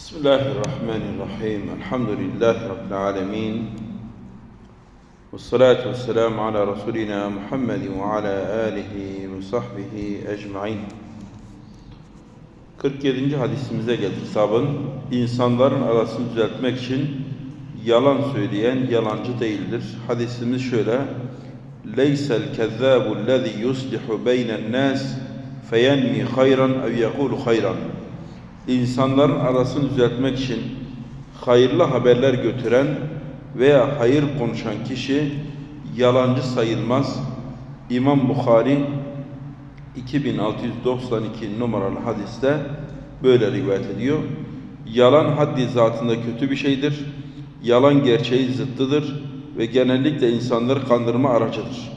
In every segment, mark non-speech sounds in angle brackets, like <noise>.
بسم الله الرحمن الرحيم الحمد لله رب العالمين والصلاة والسلام على رسولنا محمد وعلى آله وصحبه أجمعين 47. hadisimize geldik sabın. İnsanların arasını düzeltmek için yalan söyleyen yalancı değildir. Hadisimiz şöyle. Leysel kezzabu lezî yuslihu beynen nâs feyenmi hayran ev yekulu hayran. İnsanların arasını düzeltmek için hayırlı haberler götüren veya hayır konuşan kişi yalancı sayılmaz. İmam Bukhari 2692 numaralı hadiste böyle rivayet ediyor. Yalan haddi zatında kötü bir şeydir. Yalan gerçeği zıttıdır ve genellikle insanları kandırma aracıdır.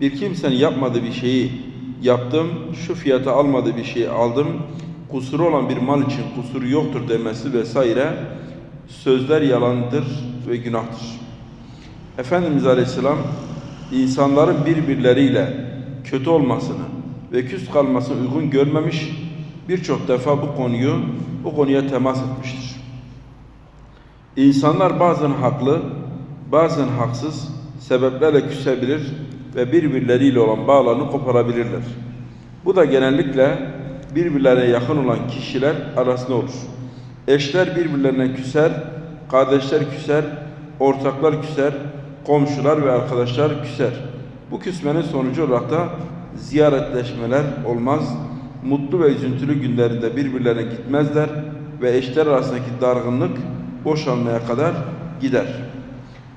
Bir kimsenin yapmadığı bir şeyi yaptım, şu fiyata almadığı bir şeyi aldım, kusuru olan bir mal için kusuru yoktur demesi vesaire sözler yalandır ve günahtır. Efendimiz Aleyhisselam insanların birbirleriyle kötü olmasını ve küs kalmasını uygun görmemiş, birçok defa bu konuyu bu konuya temas etmiştir. İnsanlar bazen haklı, bazen haksız sebeplerle küsebilir ve birbirleriyle olan bağlarını koparabilirler. Bu da genellikle birbirlerine yakın olan kişiler arasında olur. Eşler birbirlerine küser, kardeşler küser, ortaklar küser, komşular ve arkadaşlar küser. Bu küsmenin sonucu olarak da ziyaretleşmeler olmaz. Mutlu ve üzüntülü günlerinde birbirlerine gitmezler ve eşler arasındaki dargınlık boşanmaya kadar gider.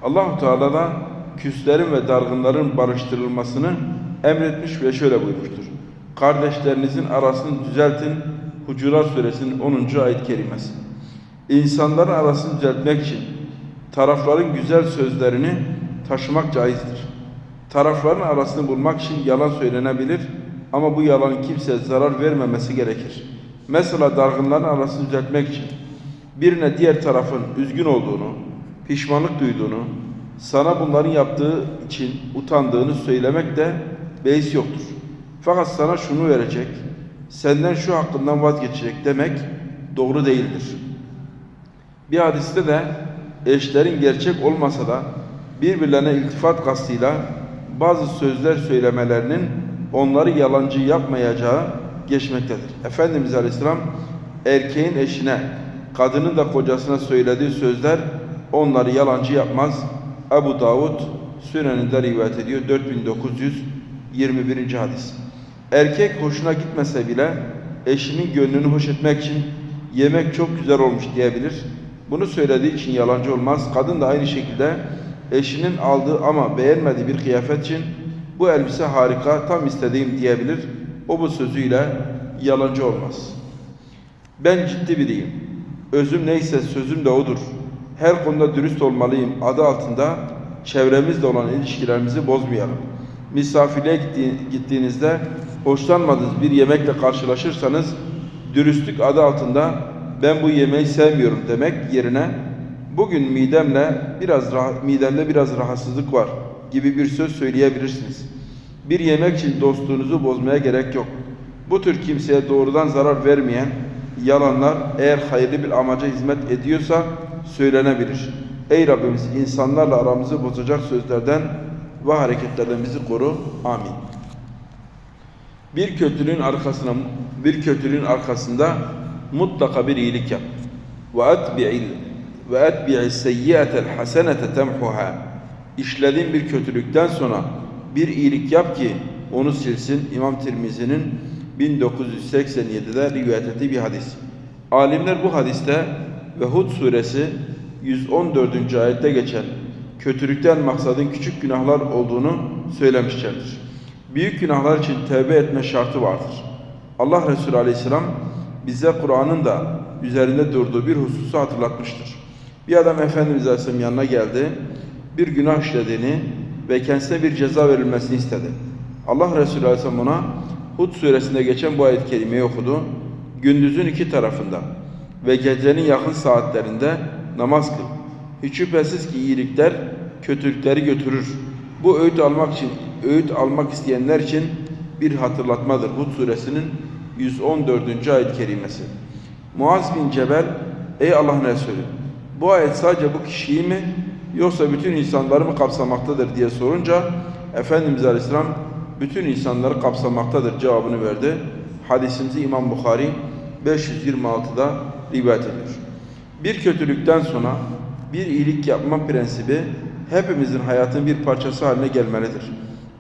Allahu Teala da küslerin ve dargınların barıştırılmasını emretmiş ve şöyle buyurmuştur. Kardeşlerinizin arasını düzeltin. Hucurat suresinin 10. ayet kerimesi. İnsanların arasını düzeltmek için tarafların güzel sözlerini taşımak caizdir. Tarafların arasını bulmak için yalan söylenebilir ama bu yalanın kimseye zarar vermemesi gerekir. Mesela dargınların arasını düzeltmek için birine diğer tarafın üzgün olduğunu, pişmanlık duyduğunu, sana bunların yaptığı için utandığını söylemek de beis yoktur. Fakat sana şunu verecek, senden şu hakkından vazgeçecek demek doğru değildir. Bir hadiste de eşlerin gerçek olmasa da birbirlerine iltifat kastıyla bazı sözler söylemelerinin onları yalancı yapmayacağı geçmektedir. Efendimiz Aleyhisselam erkeğin eşine, kadının da kocasına söylediği sözler onları yalancı yapmaz. Ebu Davud Sünen'inde rivayet ediyor 4921. hadis. Erkek hoşuna gitmese bile eşinin gönlünü hoş etmek için yemek çok güzel olmuş diyebilir. Bunu söylediği için yalancı olmaz. Kadın da aynı şekilde eşinin aldığı ama beğenmediği bir kıyafet için bu elbise harika, tam istediğim diyebilir. O bu sözüyle yalancı olmaz. Ben ciddi biriyim. Özüm neyse sözüm de odur. Her konuda dürüst olmalıyım adı altında çevremizle olan ilişkilerimizi bozmayalım. Misafirliğe gittiğinizde hoşlanmadığınız bir yemekle karşılaşırsanız dürüstlük adı altında ben bu yemeği sevmiyorum demek yerine bugün midemle biraz midemde biraz rahatsızlık var gibi bir söz söyleyebilirsiniz. Bir yemek için dostluğunuzu bozmaya gerek yok. Bu tür kimseye doğrudan zarar vermeyen yalanlar eğer hayırlı bir amaca hizmet ediyorsa söylenebilir. Ey Rabbimiz insanlarla aramızı bozacak sözlerden ve hareketlerden bizi koru. Amin. Bir kötülüğün arkasına bir kötülüğün arkasında mutlaka bir iyilik yap. Ve etbi'il ve etbi'is seyyiatel hasenete temhuha. İşlediğin bir kötülükten sonra bir iyilik yap ki onu silsin. İmam Tirmizi'nin 1987'de rivayet ettiği bir hadis. Alimler bu hadiste ve Hud suresi 114. ayette geçen kötülükten maksadın küçük günahlar olduğunu söylemişlerdir. Büyük günahlar için tevbe etme şartı vardır. Allah Resulü Aleyhisselam bize Kur'an'ın da üzerinde durduğu bir hususu hatırlatmıştır. Bir adam Efendimiz Aleyhisselam yanına geldi, bir günah işlediğini ve kendisine bir ceza verilmesini istedi. Allah Resulü Aleyhisselam ona Hud suresinde geçen bu ayet-i okudu. Gündüzün iki tarafında ve gecenin yakın saatlerinde namaz kıl. Hiç şüphesiz ki iyilikler kötülükleri götürür. Bu öğüt almak için öğüt almak isteyenler için bir hatırlatmadır. Hud suresinin 114. ayet-i kerimesi. Muaz bin Cebel Ey Allah'ın Resulü bu ayet sadece bu kişiyi mi yoksa bütün insanları mı kapsamaktadır diye sorunca Efendimiz Aleyhisselam bütün insanları kapsamaktadır cevabını verdi. Hadisimizi İmam Bukhari 526'da rivayet ediyor. Bir kötülükten sonra bir iyilik yapma prensibi hepimizin hayatın bir parçası haline gelmelidir.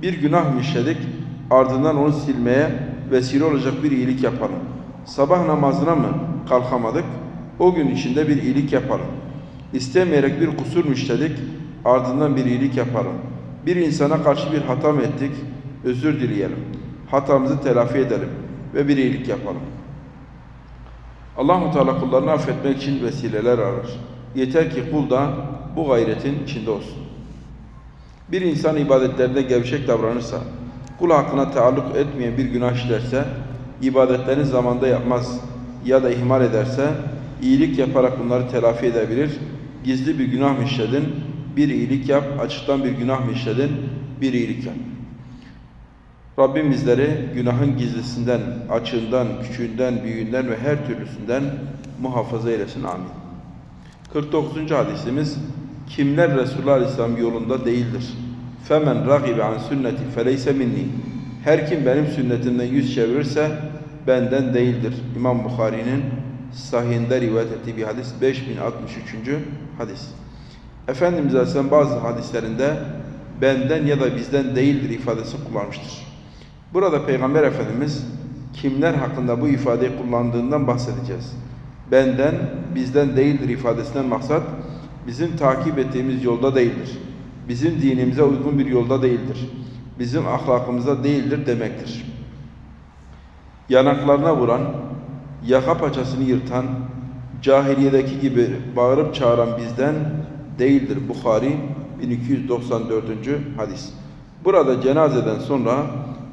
Bir günah işledik, ardından onu silmeye vesile olacak bir iyilik yapalım. Sabah namazına mı kalkamadık, o gün içinde bir iyilik yapalım. İstemeyerek bir kusur işledik, ardından bir iyilik yapalım. Bir insana karşı bir hata mı ettik, özür dileyelim. Hatamızı telafi edelim ve bir iyilik yapalım. Allah-u Teala kullarını affetmek için vesileler arar. Yeter ki kul da bu gayretin içinde olsun. Bir insan ibadetlerinde gevşek davranırsa, kul hakkına taalluk etmeyen bir günah işlerse, ibadetlerini zamanda yapmaz ya da ihmal ederse, iyilik yaparak bunları telafi edebilir. Gizli bir günah mı işledin, bir iyilik yap, açıktan bir günah mı işledin, bir iyilik yap. Rabbim bizleri günahın gizlisinden, açığından, küçüğünden, büyüğünden ve her türlüsünden muhafaza eylesin. Amin. 49. hadisimiz Kimler Resulullah Aleyhisselam yolunda değildir? Femen ragibe an sünneti feleyse minni. Her kim benim sünnetimden yüz çevirirse benden değildir. İmam Bukhari'nin sahihinde rivayet ettiği bir hadis 5063. hadis. Efendimiz Aleyhisselam bazı hadislerinde benden ya da bizden değildir ifadesi kullanmıştır. Burada Peygamber Efendimiz kimler hakkında bu ifadeyi kullandığından bahsedeceğiz. Benden, bizden değildir ifadesinden maksat bizim takip ettiğimiz yolda değildir. Bizim dinimize uygun bir yolda değildir. Bizim ahlakımıza değildir demektir. Yanaklarına vuran, yaka paçasını yırtan, cahiliyedeki gibi bağırıp çağıran bizden değildir. Bukhari 1294. hadis. Burada cenazeden sonra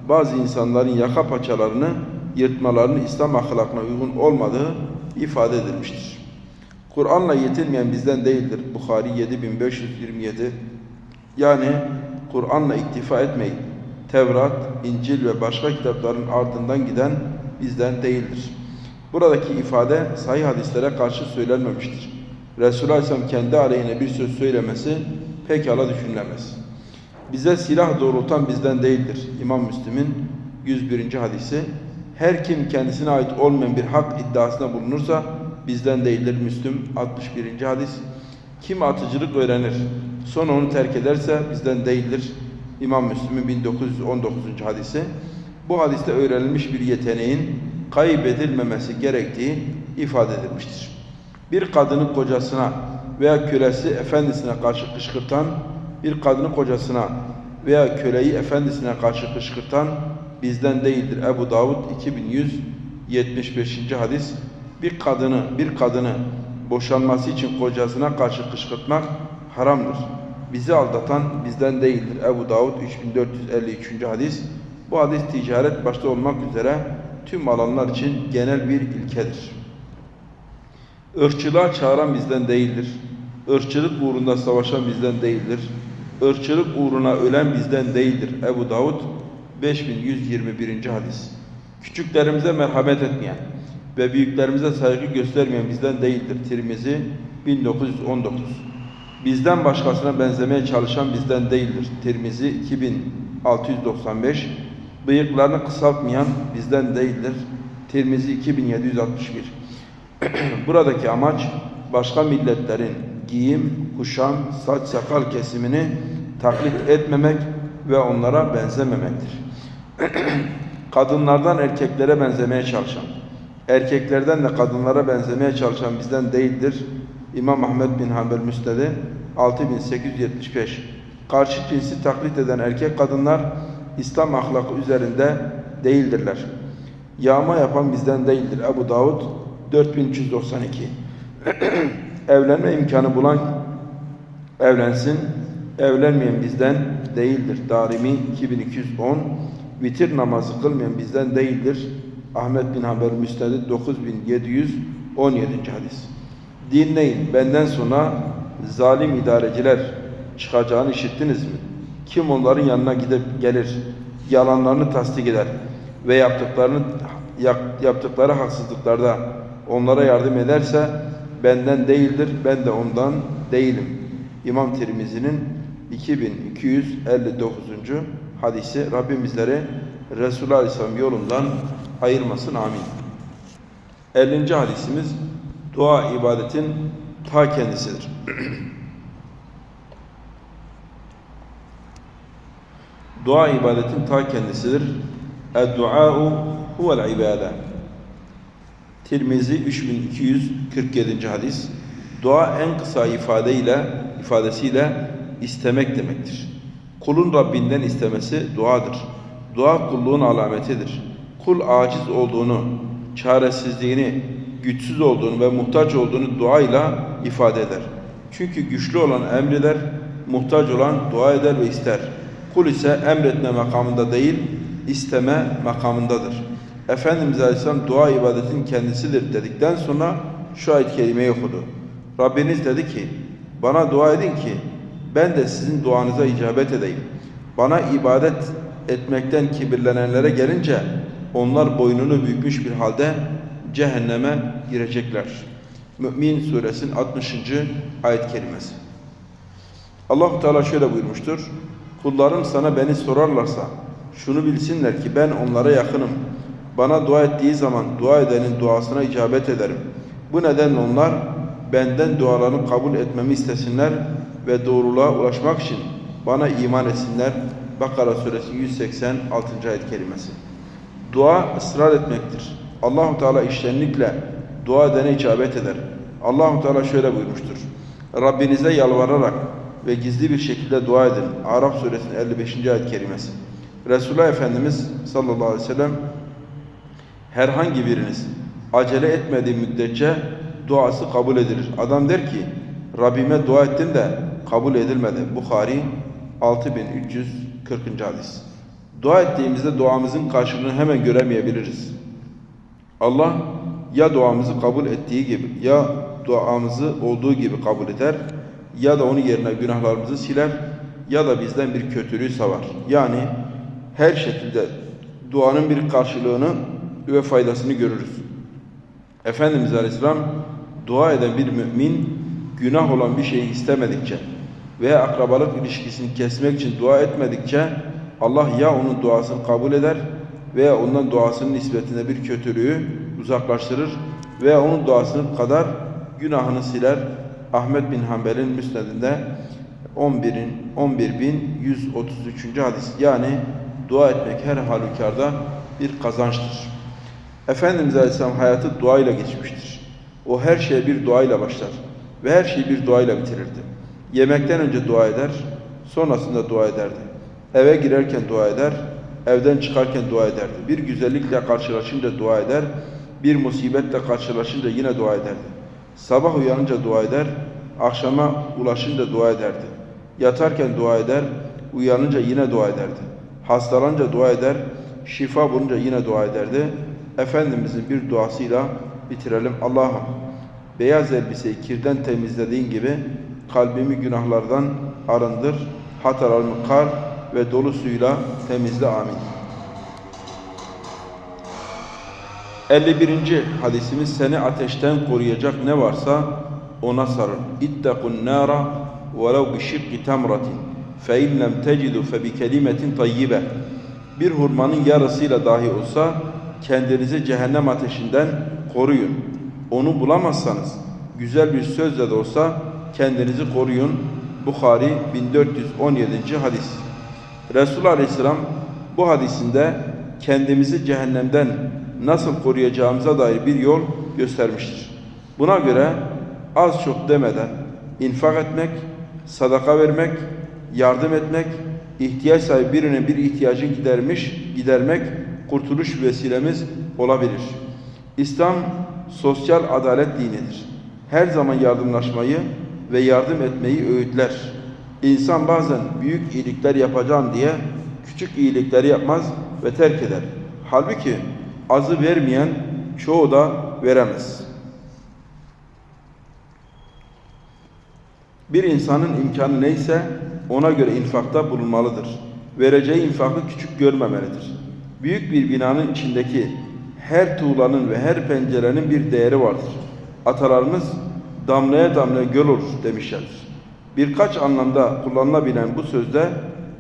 bazı insanların yaka paçalarını yırtmalarının İslam ahlakına uygun olmadığı ifade edilmiştir. Kur'an'la yetinmeyen bizden değildir. Bukhari 7527 Yani Kur'an'la iktifa etmeyin. Tevrat, İncil ve başka kitapların ardından giden bizden değildir. Buradaki ifade sahih hadislere karşı söylenmemiştir. Resulullah Aleyhisselam kendi aleyhine bir söz söylemesi pekala düşünülemez. Bize silah doğrultan bizden değildir. İmam Müslim'in 101. hadisi. Her kim kendisine ait olmayan bir hak iddiasında bulunursa bizden değildir. Müslüm 61. hadis. Kim atıcılık öğrenir, sonra onu terk ederse bizden değildir. İmam Müslim'in 1919. hadisi. Bu hadiste öğrenilmiş bir yeteneğin kaybedilmemesi gerektiği ifade edilmiştir. Bir kadını kocasına veya kölesi efendisine karşı kışkırtan, bir kadını kocasına veya köleyi efendisine karşı kışkırtan bizden değildir. Ebu Davud 2175. hadis. Bir kadını, bir kadını boşanması için kocasına karşı kışkırtmak haramdır. Bizi aldatan bizden değildir. Ebu Davud 3453. hadis. Bu hadis ticaret başta olmak üzere tüm alanlar için genel bir ilkedir. Irkçılığa çağıran bizden değildir. Irkçılık uğrunda savaşan bizden değildir. Irkçılık uğruna ölen bizden değildir. Ebu Davud 5121. hadis. Küçüklerimize merhamet etmeyen ve büyüklerimize saygı göstermeyen bizden değildir. Tirmizi 1919. Bizden başkasına benzemeye çalışan bizden değildir. Tirmizi 2695. Bıyıklarını kısaltmayan bizden değildir. Tirmizi 2761. <clears throat> Buradaki amaç başka milletlerin giyim, kuşam, saç sakal kesimini taklit etmemek ve onlara benzememektir. <clears throat> Kadınlardan erkeklere benzemeye çalışan, erkeklerden de kadınlara benzemeye çalışan bizden değildir. İmam Ahmed bin Hanbel Müsned'i 6875. Karşı cinsi taklit eden erkek kadınlar İslam ahlakı üzerinde değildirler. Yağma yapan bizden değildir. Ebu Davud 4392. <clears throat> Evlenme imkanı bulan evlensin. Evlenmeyen bizden değildir. Darimi 2210. Vitir namazı kılmayan bizden değildir. Ahmet bin Hanbel Müsned'i 9717. hadis. Dinleyin benden sonra zalim idareciler çıkacağını işittiniz mi? Kim onların yanına gidip gelir, yalanlarını tasdik eder ve yaptıklarını yaptıkları haksızlıklarda onlara yardım ederse benden değildir, ben de ondan değilim. İmam Tirmizi'nin 2259. hadisi Rabbimizleri Resulullah Aleyhisselam yolundan ayırmasın amin. 50. hadisimiz dua ibadetin ta kendisidir. <clears throat> dua ibadetin ta kendisidir. Ed-dua'u huvel ibade. Tirmizi 3247. hadis. Dua en kısa ifadeyle ifadesiyle istemek demektir. Kulun Rabbinden istemesi duadır. Dua kulluğun alametidir. Kul aciz olduğunu, çaresizliğini, güçsüz olduğunu ve muhtaç olduğunu duayla ifade eder. Çünkü güçlü olan emreder, muhtaç olan dua eder ve ister. Kul ise emretme makamında değil, isteme makamındadır. Efendimiz Aleyhisselam dua ibadetin kendisidir dedikten sonra şu ayet kelimeyi okudu. Rabbiniz dedi ki, bana dua edin ki ben de sizin duanıza icabet edeyim. Bana ibadet etmekten kibirlenenlere gelince onlar boynunu bükmüş bir halde cehenneme girecekler. Mü'min suresinin 60. ayet kelimesi. Allah Teala şöyle buyurmuştur. Kullarım sana beni sorarlarsa şunu bilsinler ki ben onlara yakınım. Bana dua ettiği zaman dua edenin duasına icabet ederim. Bu nedenle onlar benden dualarını kabul etmemi istesinler ve doğruluğa ulaşmak için bana iman etsinler. Bakara suresi 186. ayet kelimesi. Dua ısrar etmektir. Allahu Teala iştenlikle dua edene icabet eder. Allahu Teala şöyle buyurmuştur. Rabbinize yalvararak ve gizli bir şekilde dua edin. Araf suresinin 55. ayet kerimesi. Resulullah Efendimiz sallallahu aleyhi ve sellem herhangi biriniz acele etmediği müddetçe duası kabul edilir. Adam der ki Rabbime dua ettim de kabul edilmedi. Bukhari 6340. hadis. Dua ettiğimizde duamızın karşılığını hemen göremeyebiliriz. Allah ya duamızı kabul ettiği gibi ya duamızı olduğu gibi kabul eder ya da onun yerine günahlarımızı siler ya da bizden bir kötülüğü savar. Yani her şekilde duanın bir karşılığını ve faydasını görürüz. Efendimiz Aleyhisselam dua eden bir mümin günah olan bir şeyi istemedikçe veya akrabalık ilişkisini kesmek için dua etmedikçe Allah ya onun duasını kabul eder veya ondan duasının nispetinde bir kötülüğü uzaklaştırır veya onun duasının kadar günahını siler. Ahmet bin Hanbel'in müsnedinde 11'in 11133. hadis. Yani dua etmek her halükarda bir kazançtır. Efendimiz Aleyhisselam hayatı duayla geçmiştir. O her şeye bir duayla başlar ve her şeyi bir duayla bitirirdi. Yemekten önce dua eder, sonrasında dua ederdi. Eve girerken dua eder, evden çıkarken dua ederdi. Bir güzellikle karşılaşınca dua eder, bir musibetle karşılaşınca yine dua ederdi. Sabah uyanınca dua eder, akşama ulaşınca dua ederdi. Yatarken dua eder, uyanınca yine dua ederdi. Hastalanınca dua eder, şifa bulunca yine dua ederdi. Efendimizin bir duasıyla bitirelim. Allah'ım beyaz elbiseyi kirden temizlediğin gibi kalbimi günahlardan arındır. Hatalarımı kar ve dolu suyla temizle. Amin. 51. hadisimiz seni ateşten koruyacak ne varsa ona sarıl. İttakun nara velev bi şikki temratin fe in lem tecidu fe bi kelimetin tayyibe. Bir hurmanın yarısıyla dahi olsa kendinizi cehennem ateşinden koruyun. Onu bulamazsanız güzel bir sözle de olsa kendinizi koruyun. Bukhari 1417. hadis. Resulullah Aleyhisselam bu hadisinde kendimizi cehennemden nasıl koruyacağımıza dair bir yol göstermiştir. Buna göre az çok demeden infak etmek, sadaka vermek, yardım etmek, ihtiyaç sahibi birinin bir ihtiyacını gidermiş, gidermek kurtuluş vesilemiz olabilir. İslam sosyal adalet dinidir. Her zaman yardımlaşmayı ve yardım etmeyi öğütler. İnsan bazen büyük iyilikler yapacağım diye küçük iyilikleri yapmaz ve terk eder. Halbuki azı vermeyen çoğu da veremez. Bir insanın imkanı neyse ona göre infakta bulunmalıdır. Vereceği infakı küçük görmemelidir. Büyük bir binanın içindeki her tuğlanın ve her pencerenin bir değeri vardır. Atalarımız damlaya damlaya göl olur demişlerdir. Birkaç anlamda kullanılabilen bu sözde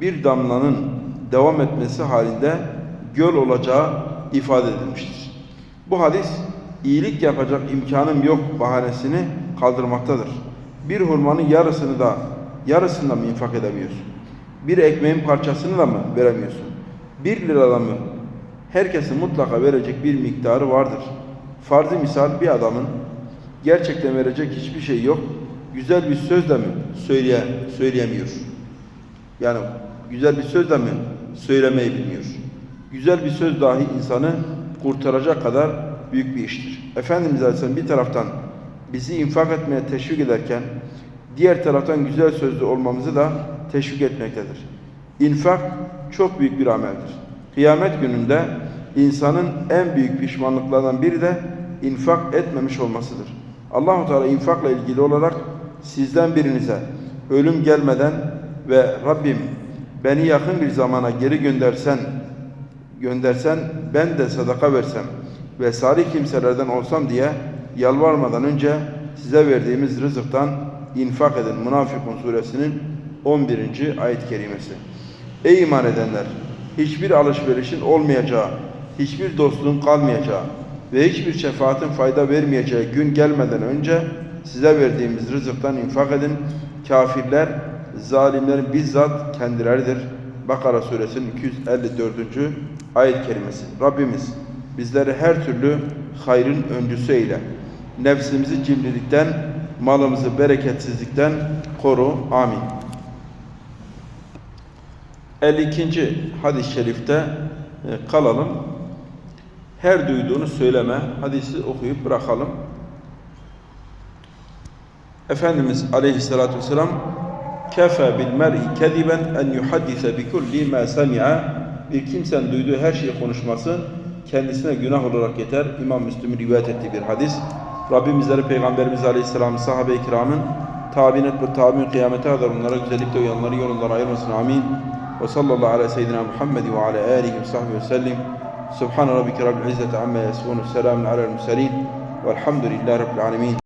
bir damlanın devam etmesi halinde göl olacağı ifade edilmiştir. Bu hadis iyilik yapacak imkanım yok bahanesini kaldırmaktadır. Bir hurmanın yarısını da yarısında mı infak edemiyorsun? Bir ekmeğin parçasını da mı veremiyorsun? Bir lirada mı? Herkesin mutlaka verecek bir miktarı vardır. Farzı misal bir adamın gerçekten verecek hiçbir şey yok. Güzel bir söz de mi söyleye, söyleyemiyor? Yani güzel bir söz de mi söylemeyi bilmiyor? Güzel bir söz dahi insanı kurtaracak kadar büyük bir iştir. Efendimiz Aleyhisselam bir taraftan bizi infak etmeye teşvik ederken diğer taraftan güzel sözlü olmamızı da teşvik etmektedir. İnfak çok büyük bir ameldir. Kıyamet gününde insanın en büyük pişmanlıklarından biri de infak etmemiş olmasıdır. Allahu Teala infakla ilgili olarak sizden birinize ölüm gelmeden ve Rabbim beni yakın bir zamana geri göndersen göndersen ben de sadaka versem ve salih kimselerden olsam diye yalvarmadan önce size verdiğimiz rızıktan infak edin. Münafıkun suresinin 11. ayet-i kerimesi. Ey iman edenler! Hiçbir alışverişin olmayacağı, hiçbir dostluğun kalmayacağı ve hiçbir şefaatin fayda vermeyeceği gün gelmeden önce size verdiğimiz rızıktan infak edin. Kafirler, zalimlerin bizzat kendileridir. Bakara suresinin 254. ayet kelimesi. Rabbimiz bizleri her türlü hayrın öncüsü eyle. Nefsimizi cimrilikten, malımızı bereketsizlikten koru. Amin. 52. hadis-i şerifte e, kalalım. Her duyduğunu söyleme. Hadisi okuyup bırakalım. Efendimiz aleyhissalatü vesselam kefe bil mer'i kediben en yuhaddise bi kulli ma semi'a bir kimsenin duyduğu her şeyi konuşması kendisine günah olarak yeter. İmam Müslim'in rivayet ettiği bir hadis. Rabbimizleri Peygamberimiz Aleyhisselam sahabe-i kiramın tabi'in ve tabi'in kıyamete kadar onlara güzellikle uyanları yolundan ayırmasın. Amin. Ve sallallahu ala seyyidina Muhammed ve ala alihi ve sahbihi ve sellim. Subhan rabbike rabbil izzeti amma yasifun. Selamun alel murselin. Velhamdülillahi rabbil alemin.